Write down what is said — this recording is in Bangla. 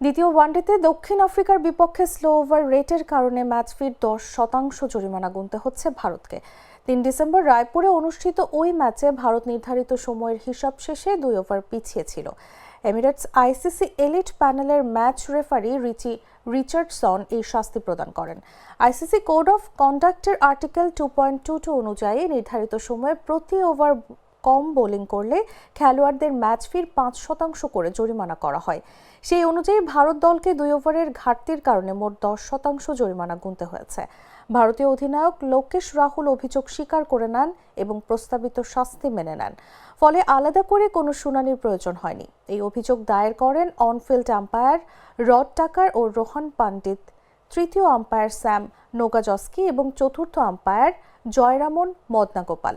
দ্বিতীয় ওয়ানডেতে দক্ষিণ আফ্রিকার বিপক্ষে স্লো ওভার রেটের কারণে ম্যাচ ফির দশ শতাংশ জরিমানা গুনতে হচ্ছে ভারতকে। তিন ডিসেম্বর রায়পুরে অনুষ্ঠিত ওই ম্যাচে ভারত নির্ধারিত সময়ের হিসাব শেষে দুই ওভার পিছিয়ে ছিল। এমিরেটস আইসিসি এলিট প্যানেলের ম্যাচ রেফারি রিচি রিচার্ডসন এই শাস্তি প্রদান করেন। ICC code of কন্ডাক্টের article two point two two অনুযায়ী নির্ধারিত সময়ে প্রতি ওভার কম বোলিং করলে খেলোয়াড়দের ম্যাচ ফির পাঁচ শতাংশ করে জরিমানা করা হয়। সেই অনুযায়ী ভারত দলকে দুই ওভারের ঘাটতির কারণে মোট দশ শতাংশ জরিমানা গুনতে হয়েছে। ভারতীয় অধিনায়ক লোকেশ রাহুল অভিযোগ স্বীকার করে নেন এবং প্রস্তাবিত শাস্তি মেনে নেন। ফলে আলাদা করে কোনো শুনানির প্রয়োজন হয়নি। এই অভিযোগ দায়ের করেন অনফিল্ড আম্পায়ার রড টাকার ও রোহান পান্ডিত তৃতীয় আম্পায়ার স্যাম নোগাজস্কি এবং চতুর্থ আম্পায়ার জয়রামন মদনাগোপাল।